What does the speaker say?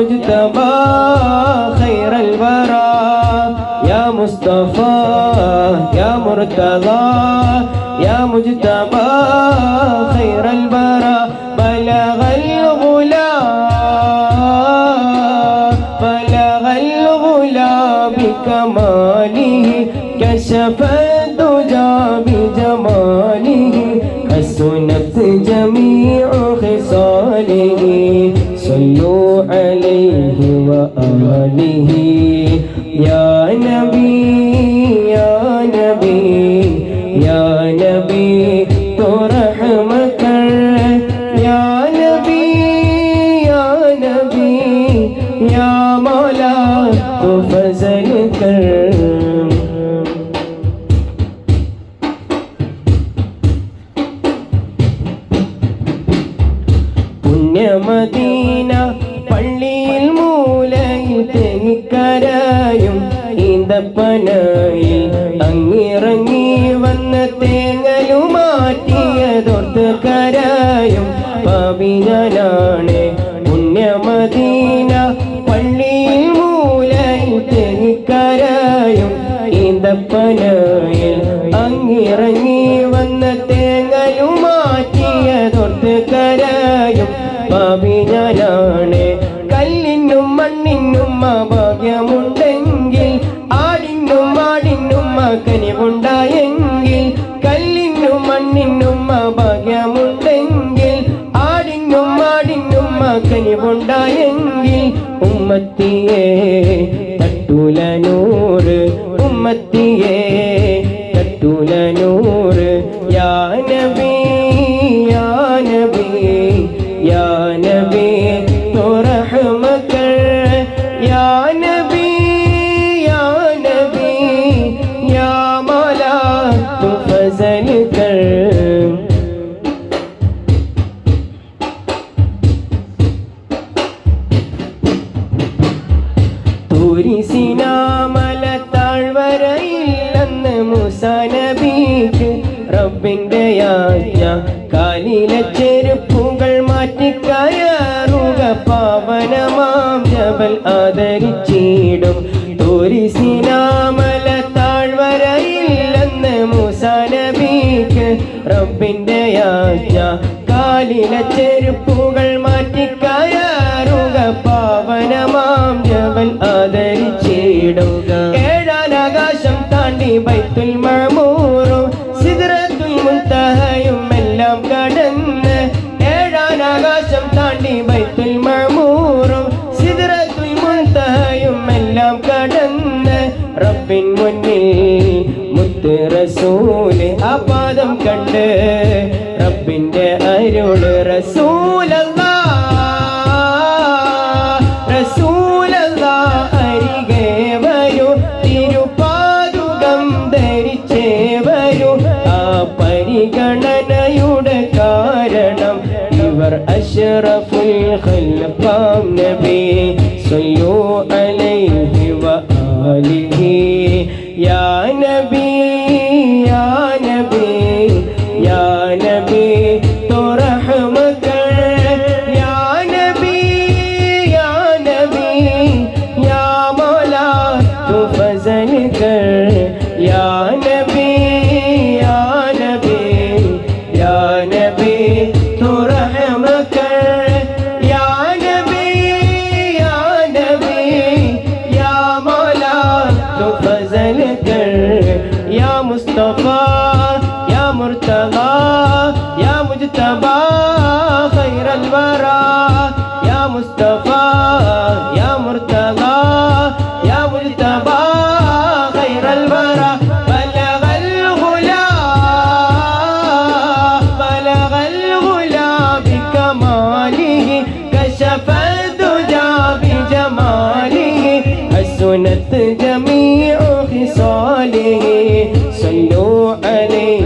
مجتبى خير الورى يا مصطفى يا مرتضى يا مجتبى خير الورى. بلغ الغلا بلغ الغلا بكماله كشف الدجى آله يا نبي يا نبي يا نبي تو يا نبي يا نبي يا مولا تو فضل کر पुण्य मदी ഈന്തപ്പനായിൽ അങ്ങിറങ്ങി വന്ന തേങ്ങലു മാറ്റിയതൊർത്ത് കരായും പാപിനാണ് പുണ്യമദീന പള്ളി മൂലയിൽ തേങ്ങിക്കരായും ഈന്തപ്പനായി അങ്ങിറങ്ങി വന്ന തേങ്ങലു മാറ്റിയതൊർത്ത് കനിവുണ്ടായെങ്കിൽ കല്ലിനും മണ്ണിനും ഭാഗ്യമുണ്ടെങ്കിൽ ആടിനും ആടിനും കനിവുണ്ടായെങ്കിൽ ഉമ്മത്തിയെ തട്ടൂല നൂറ് ഉമ്മത്തിയെ തട്ടൂല നൂറ് യാ മുസാനബിക്ക് റബ്ബിന്റെ യാജ്ഞ കാലിലെ ചെരുപ്പുകൾ മാറ്റിക്കയറുക പാവനമാം ജബൽ ആദരിച്ചിടും. തൂരിസിനാമല താഴ്വരയില്ലെന്ന് മുസാനബിക്ക് റബ്ബിന്റെ യാജ്ഞ കാലിലെ ചെരുപ്പുകൾ മാറ്റിക്കയറുക പാവനമാം ജബൽ ആദരിച്ചിടുക ഏഴാനാകാശം താണ്ടി ബൈത്തുൽ റബ്ബിൻ മുന്നിൽ മുത്ത് റസൂൽ ആ പാദം കണ്ട് റബ്ബിന്റെ അരുൾ റസൂല റസൂലല്ലാ അരികെ കാരണം ഇവർ അഷ്റഫുൽ നബി സല്ലു نبی تو رحم کر۔ یا نبی یا نبی یا مولا تو فضل کر۔ مرتضى يا مجتبى خير الورى. يا مصطفى يا مرتضى يا مجتبى خير الورى. بلغ الغلا بلغ الغلا بكماله كشف الدجى بجماله. حسنت جميع خصاله. صلوا عليه.